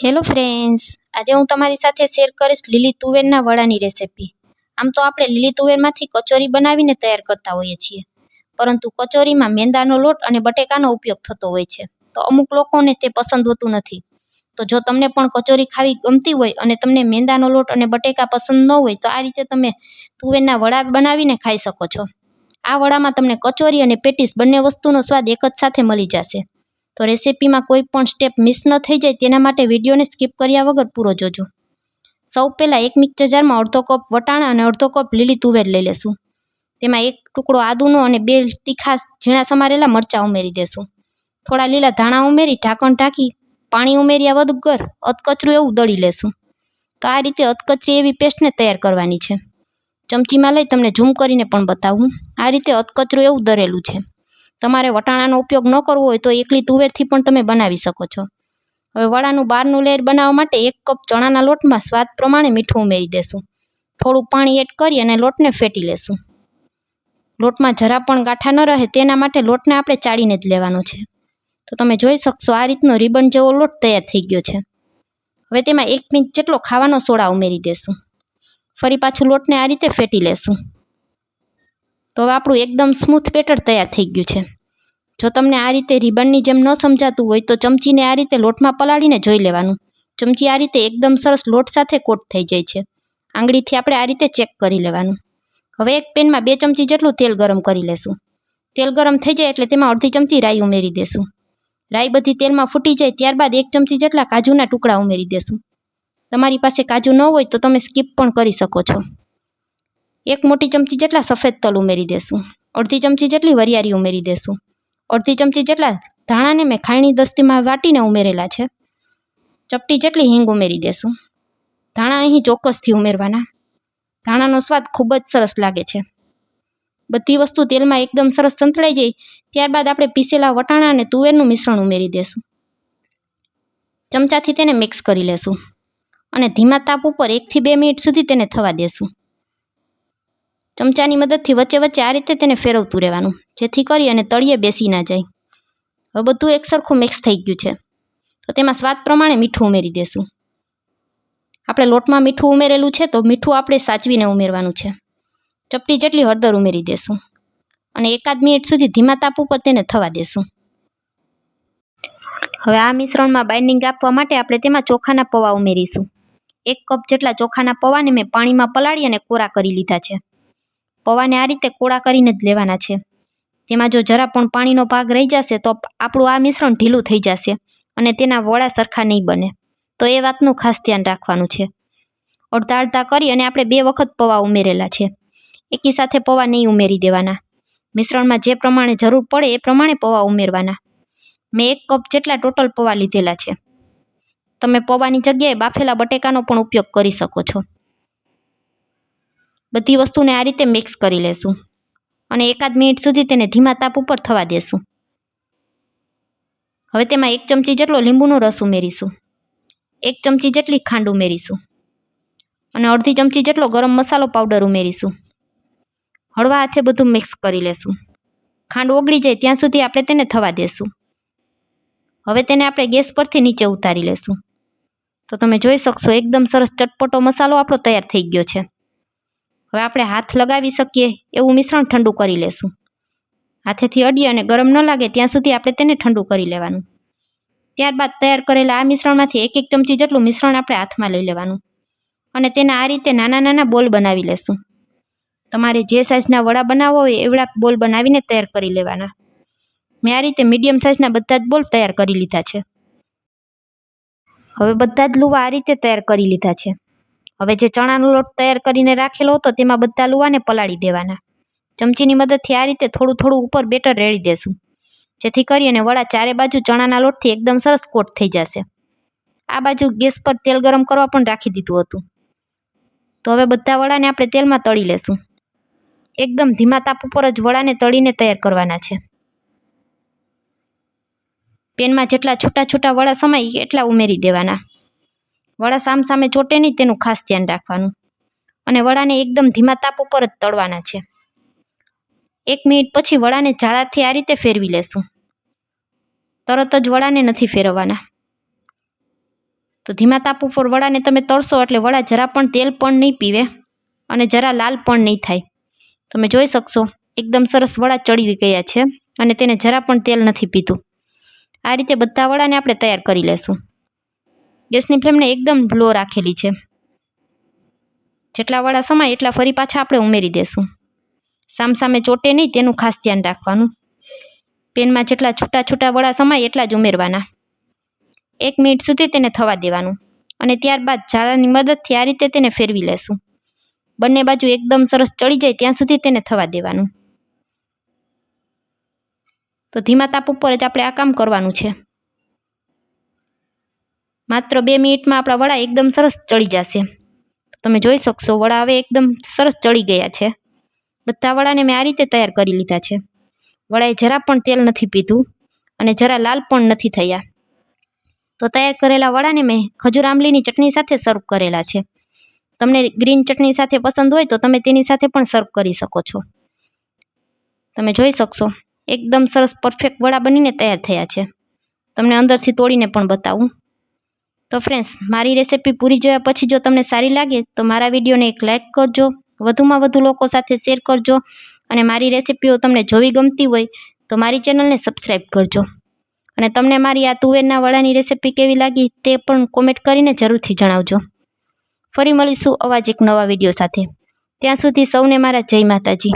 Hello friends આજે હું તમારી સાથે શેર કરીશ લીલી તુવેરના વડાની રેસિપી આમ તો આપણે લીલી તુવેરમાંથી કચોરી બનાવીને તૈયાર કરતા હોઈએ છીએ. પરંતુ કચોરીમાં મેંદાનો લોટ અને બટેકાનો ઉપયોગ થતો હોય છે. તો અમુક લોકોને તે પસંદ હોતું નથી. તો જો તમને પણ કચોરી ખાવી ગમતી હોય અને તમને મેંદાનો લોટ અને બટેકા પસંદ ન હોય તો આ રીતે તમે તુવેરના વડા બનાવીને ખાઈ શકો છો. આ વડામાં તમને કચોરી અને પેટીસ બંને વસ્તુનો સ્વાદ એક જ સાથે મળી જશે. તો રેસીપીમાં કોઈ પણ સ્ટેપ મિસ ન થઈ જાય તેના માટે વિડીયોને સ્કીપ કર્યા વગર પૂરો જોજો. સૌ પહેલાં એક મિક્સર જારમાં અડધો કપ વટાણા અને અડધો કપ લીલી તુવેર લઈ લેશું. તેમાં એક ટુકડો આદુનો અને બે તીખા ઝીણા સમારેલા મરચાં ઉમેરી દેશું. થોડા લીલા ધાણા ઉમેરી ઢાંકણ ઢાંકી પાણી ઉમેર્યા વગર અધકચરું એવું દળી લેશું. તો આ રીતે અધકચરી એવી પેસ્ટને તૈયાર કરવાની છે. ચમચીમાં લઈ તમને ઝૂમ કરીને પણ બતાવું. આ રીતે અધકચરું એવું દરેલું છે. તમારે વટાણાનો ઉપયોગ ન કરવો હોય તો એકલી તુવેરથી પણ તમે બનાવી શકો છો. હવે વડાનું બહારનું લેયર બનાવવા માટે એક કપ ચણાના લોટમાં સ્વાદ પ્રમાણે મીઠું ઉમેરી દેશું. થોડું પાણી એડ કરી અને લોટને ફેટી લેશું. લોટમાં જરા પણ ગાંઠા ન રહે તેના માટે લોટને આપણે ચાળીને જ લેવાનો છે. તો તમે જોઈ શકશો આ રીતનો રિબન જેવો લોટ તૈયાર થઈ ગયો છે. હવે તેમાં એક મિનિટ જેટલો ખાવાનો સોડા ઉમેરી દેશું. ફરી પાછું લોટને આ રીતે ફેટી લેશું. તો હવે આપણું એકદમ સ્મૂથ પેટર તૈયાર થઈ ગયું છે. જો તમને આ રીતે રિબનની જેમ ન સમજાતું હોય તો ચમચીને આ રીતે લોટમાં પલાળીને જોઈ લેવાનું. ચમચી આ રીતે એકદમ સરસ લોટ સાથે કોટ થઈ જાય છે. આંગળીથી આપણે આ રીતે ચેક કરી લેવાનું. હવે એક પેનમાં બે ચમચી જેટલું તેલ ગરમ કરી લેશું. તેલ ગરમ થઈ જાય એટલે તેમાં અડધી ચમચી રાઈ ઉમેરી દેશું. રાઈ બધી તેલમાં ફૂટી જાય ત્યારબાદ એક ચમચી જેટલા કાજુના ટુકડા ઉમેરી દેશું. તમારી પાસે કાજુ ન હોય તો તમે સ્કીપ પણ કરી શકો છો. એક મોટી ચમચી જેટલા સફેદ તલ ઉમેરી દેશું. અડધી ચમચી જેટલી વરિયાળી ઉમેરી દેશું. અડધી ચમચી જેટલા ધાણાને મેં ખાયણી દસ્તીમાં વાટીને ઉમેરેલા છે. ચપટી જેટલી હિંગ ઉમેરી દેશું. ધાણા અહીં ચોક્કસથી ઉમેરવાના. ધાણાનો સ્વાદ ખૂબ જ સરસ લાગે છે. બધી વસ્તુ તેલમાં એકદમ સરસ સંતળાઈ જાય, ત્યારબાદ આપણે પીસેલા વટાણા અને તુવેરનું મિશ્રણ ઉમેરી દેશું. ચમચાથી તેને મિક્સ કરી લેશું. અને ધીમા તાપ ઉપર એકથી બે મિનિટ સુધી તેને થવા દેશું. ચમચાની મદદથી વચ્ચે વચ્ચે આ રીતે તેને ફેરવતું રહેવાનું, જેથી કરી અને તળિયે બેસી ના જાય. હવે બધું એક સરખું મિક્સ થઈ ગયું છે. તો તેમાં સ્વાદ પ્રમાણે મીઠું ઉમેરી દેશું. આપણે લોટમાં મીઠું ઉમેરેલું છે તો મીઠું આપણે સાચવીને ઉમેરવાનું છે. ચપટી જેટલી હળદર ઉમેરી દેશું અને એકાદ મિનિટ સુધી ધીમા તાપ ઉપર તેને થવા દેશું. હવે આ મિશ્રણમાં બાઇન્ડિંગ આપવા માટે આપણે તેમાં ચોખાના પૌવા ઉમેરીશું. એક કપ જેટલા ચોખાના પૌવાને મેં પાણીમાં પલાળી અને કોરા કરી લીધા છે. પૌવાને આ રીતે કોળા કરીને જ લેવાના છે. તેમાં જો જરા પણ પાણીનો ભાગ રહી જશે તો આપણું આ મિશ્રણ ઢીલું થઈ જશે અને તેના વડા સરખા નહીં બને. તો એ વાતનું ખાસ ધ્યાન રાખવાનું છે. અડધા અડધા કરી અને આપણે બે વખત પૌવા ઉમેરેલા છે. એકી સાથે પૌવા નહીં ઉમેરી દેવાના. મિશ્રણમાં જે પ્રમાણે જરૂર પડે એ પ્રમાણે પૌવા ઉમેરવાના. મેં એક કપ જેટલા ટોટલ પૌવા લીધેલા છે. તમે પૌવાની જગ્યાએ બાફેલા બટેકાનો પણ ઉપયોગ કરી શકો છો. બધી વસ્તુને આ રીતે મિક્સ કરી લેશું. અને એકાદ મિનિટ સુધી તેને ધીમા તાપ ઉપર થવા દેશું. હવે તેમાં એક ચમચી જેટલો લીંબુનો રસ ઉમેરીશું. એક ચમચી જેટલી ખાંડ ઉમેરીશું. અને અડધી ચમચી જેટલો ગરમ મસાલો પાવડર ઉમેરીશું. હળવા હાથે બધું મિક્સ કરી લેશું. ખાંડ ઓગળી જાય ત્યાં સુધી આપણે તેને થવા દેશું. હવે તેને આપણે ગેસ પરથી નીચે ઉતારી લેશું. તો તમે જોઈ શકશો, એકદમ સરસ ચટપટો મસાલો આપણો તૈયાર થઈ ગયો છે. હવે આપણે હાથ લગાવી શકીએ એવું મિશ્રણ ઠંડુ કરી લેશું. હાથેથી અડીએ અને ગરમ ન લાગે ત્યાં સુધી આપણે તેને ઠંડુ કરી લેવાનું. ત્યારબાદ તૈયાર કરેલા આ મિશ્રણમાંથી એક એક ચમચી જેટલું મિશ્રણ આપણે હાથમાં લઈ લેવાનું. અને તેના આ રીતે નાના નાના બોલ બનાવી લેશું. તમારે જે સાઇઝના વડા બનાવવા હોય એવડા બોલ બનાવીને તૈયાર કરી લેવાના. મેં આ રીતે મીડિયમ સાઇઝના બધા જ બોલ તૈયાર કરી લીધા છે. હવે બધા જ લુવા આ રીતે તૈયાર કરી લીધા છે. હવે જે ચણાનો લોટ તૈયાર કરીને રાખેલો હતો તેમાં બધા લુવાને પલાળી દેવાના. ચમચીની મદદથી આ રીતે થોડું થોડું ઉપર બેટર રેડી દેશું. જેથી કરી અને વડા ચારે બાજુ ચણાના લોટથી એકદમ સરસ કોટ થઈ જશે. આ બાજુ ગેસ પર તેલ ગરમ કરવા પણ રાખી દીધું હતું. તો હવે બધા વડાને આપણે તેલમાં તળી લેશું. એકદમ ધીમા તાપ ઉપર જ વડાને તળીને તૈયાર કરવાના છે. પેનમાં જેટલા છૂટા છૂટા વડા સમાય એટલા ઉમેરી દેવાના. વડા સામ સામે ચોટે નહીં તેનું ખાસ ધ્યાન રાખવાનું. અને વડાને એકદમ ધીમા તાપ ઉપર જ તળવાના છે. એક મિનિટ પછી વડાને ઝાડાથી આ રીતે ફેરવી લેશું. તરત જ વડાને નથી ફેરવવાના. તો ધીમા તાપ ઉપર વડાને તમે તળશો એટલે વડા જરા પણ તેલ પણ નહીં પીવે અને જરા લાલ પણ નહીં થાય. તમે જોઈ શકશો, એકદમ સરસ વડા ચડી ગયા છે અને તેને જરા પણ તેલ નથી પીધું. આ રીતે બધા વડાને આપણે તૈયાર કરી લેશું. ગેસની ફ્લેમને એકદમ લો રાખેલી છે. જેટલા વાળા સમાય એટલા ફરી પાછા આપણે ઉમેરી દેશું. સામસામે ચોટે નહીં, તેનું ખાસ ધ્યાન રાખવાનું. પેનમાં જેટલા છૂટા છૂટા વડા સમાય એટલા જ ઉમેરવાના. એક મિનિટ સુધી તેને થવા દેવાનું અને ત્યારબાદ ઝાડાની મદદથી આ રીતે તેને ફેરવી લેશું. બંને બાજુ એકદમ સરસ ચડી જાય ત્યાં સુધી તેને થવા દેવાનું. તો ધીમા તાપ ઉપર જ આપણે આ કામ કરવાનું છે. માત્ર બે મિનિટમાં આપણા વડા એકદમ સરસ ચડી જશે. તમે જોઈ શકશો, વડા હવે એકદમ સરસ ચડી ગયા છે. બધા વડાને મેં આ રીતે તૈયાર કરી લીધા છે. વડાએ જરા પણ તેલ નથી પીધું અને જરા લાલ પણ નથી થયા. તો તૈયાર કરેલા વડાને મેં ખજૂર આંબલીની ચટણી સાથે સર્વ કરેલા છે. તમને ગ્રીન ચટણી સાથે પસંદ હોય તો તમે તેની સાથે પણ સર્વ કરી શકો છો. તમે જોઈ શકશો, એકદમ સરસ પરફેક્ટ વડા બનીને તૈયાર થયા છે. તમને અંદરથી તોડીને પણ બતાવું. તો ફ્રેન્ડ્સ મારી રેસિપી પૂરી જોયા પછી જો તમને સારી લાગે, તો મારા વિડીયોને એક લાઇક કરજો, વધુમાં વધુ લોકો સાથે શેર કરજો અને મારી રેસિપીઓ તમને જોવી ગમતી હોય તો મારી ચેનલને સબસ્ક્રાઈબ કરજો. અને તમને મારી આ તુવેરના વડાની રેસિપી કેવી લાગી તે પણ કોમેન્ટ કરીને જરૂરથી જણાવજો. ફરી મળીશું અવાજ એક નવા વીડિયો સાથે. ત્યાં સુધી સૌને મારા જય માતાજી.